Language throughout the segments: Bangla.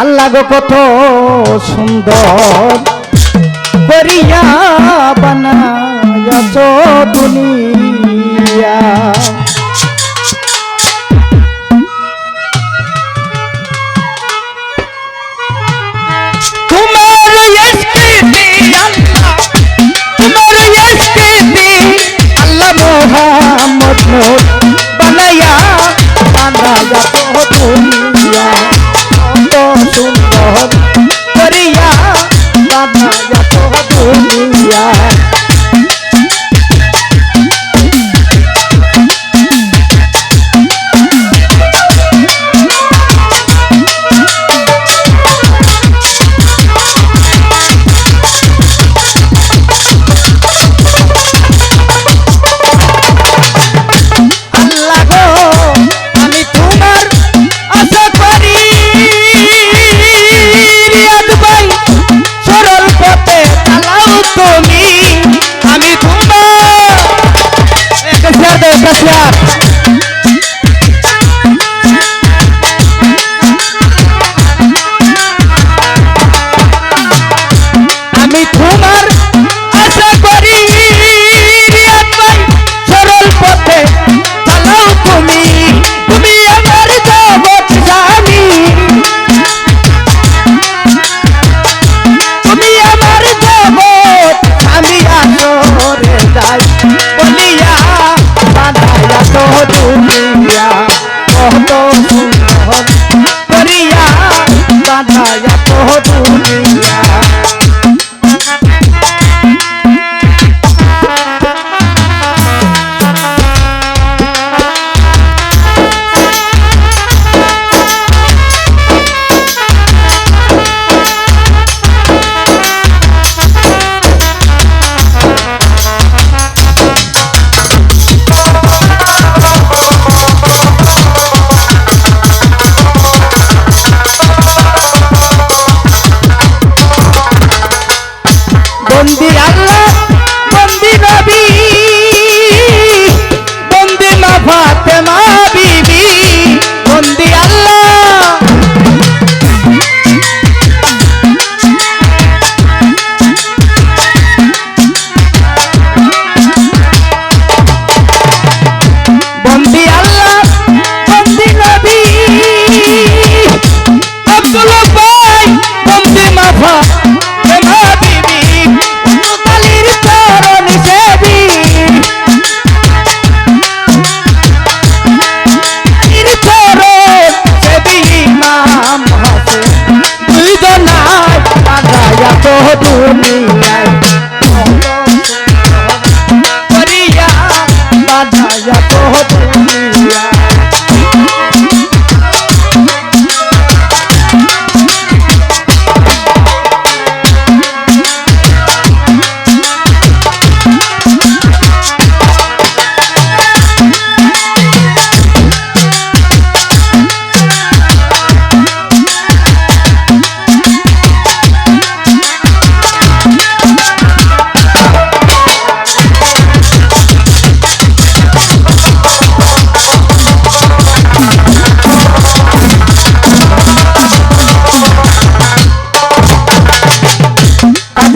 আল্লাহ গো কত সুন্দর করিয়া বানায়াছ দুনিয়া।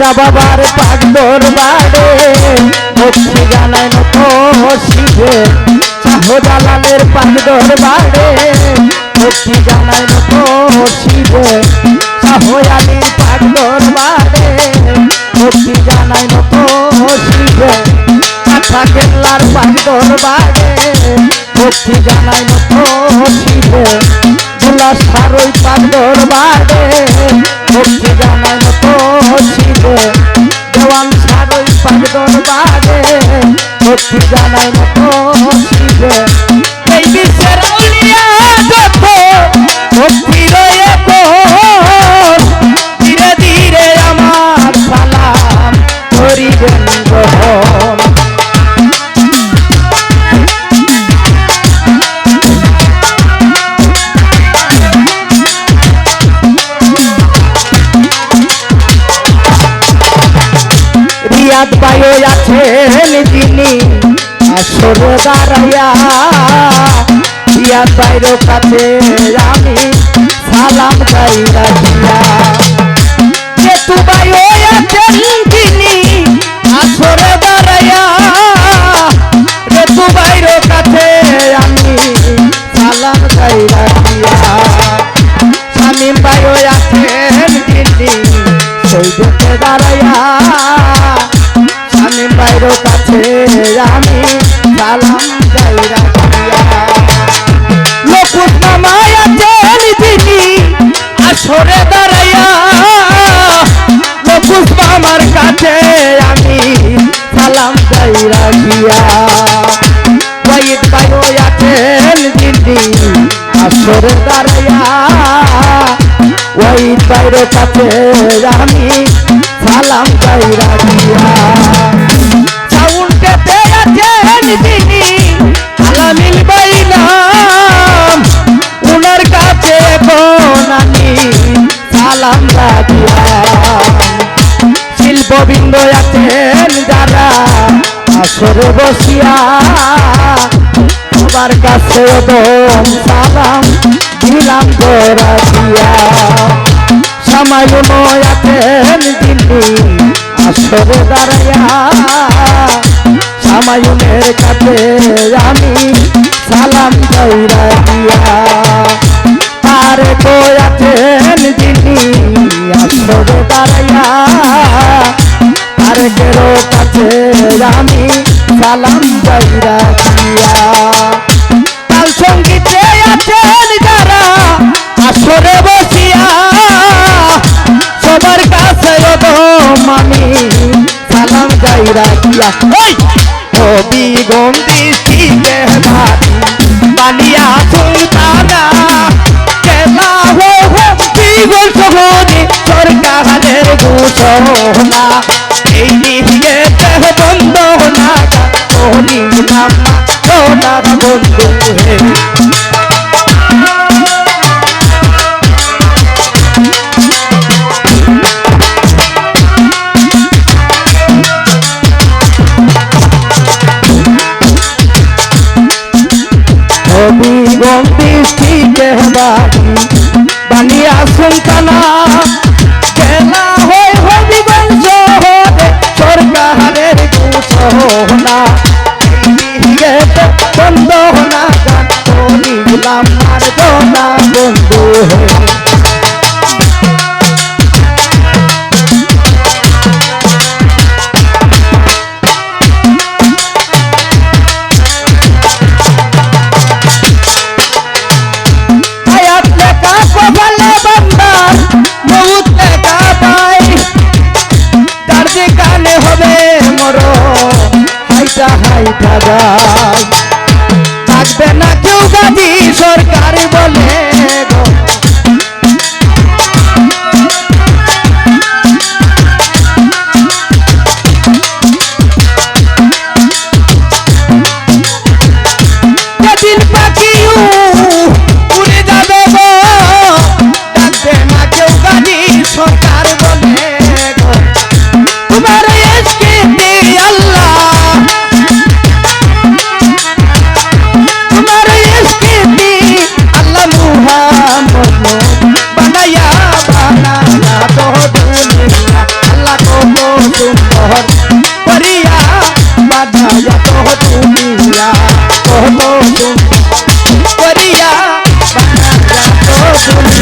দুর্গা বাবার পাগদর বাড়ে। ভক্তি জানায় শিবে শাহজালালের পাগদর বাড়ে। ভক্তি জানায় শিবে শাহজালির পাগদর বাড়ে। ভক্তি জানায় শিবে কাঁথা কেল্লার পাগদর বাড়ে। ভক্তি জানায় শিবে ভোলা সারই পাগদর বাড়ে। ভক্তি জানায় সত্যি জানার মতো এই বিশ্বের উলিয়া যত সত্যি রিয়াদ বায়ো আছেন যিনি আসর দাঁড়াইয়া, দিয়া বাইর কাছে আমি সালাম যাই রাখিয়া যে তুবাই আছেন তিনি আসর দাঁড়াইয়া রে তুবাইর কাছে আমি সালাম যাই রাখিয়া স্বামী বাইর আছেন তিনি সৈকতে দাঁড়াইয়া আসরে দাঁড়াইয়া লোকুট মামার কাছে আমি সালাম গাই রাখিয়া। ওয়াইদ ভাইও আছেন দিদি, আসরে দাঁড়াইয়া। ওই বাইর কাছে আমি সালাম চাই রাখিয়া। আসরে বসিয়া তোমার কাছে দম সালাম দিলাম দিয়া। সামায়ুন আছেন দিল্লি আসরে দাঁড়াইয়া, সামায়ুনের কাছে আমি সালাম গাইরা দিয়া। কই আছেন যিনি আসরে দাঁড়াইয়া তারে কেরো কাছে আমি সালাম গাইরা দিয়া। কাল সঙ্গীতে আছেন যারা, আসরে বসিয়া। সবার কাছে আমি, সালাম গাই রাখিয়া কবি গন্দি শিবে ভাবি বানিয়া সুলতানা। কেলা হো বিগল সহনে সরকারের ঘোষণা বন্ধু হে গন্দি বাড়ি বন্ধ না গান করিলাম আর দোনা বন্ধু হে হবে মর হাইটা হাইটা কেউ দয়া কহ তুমি কহ তুমি করিয়া বানা যা তো তুমি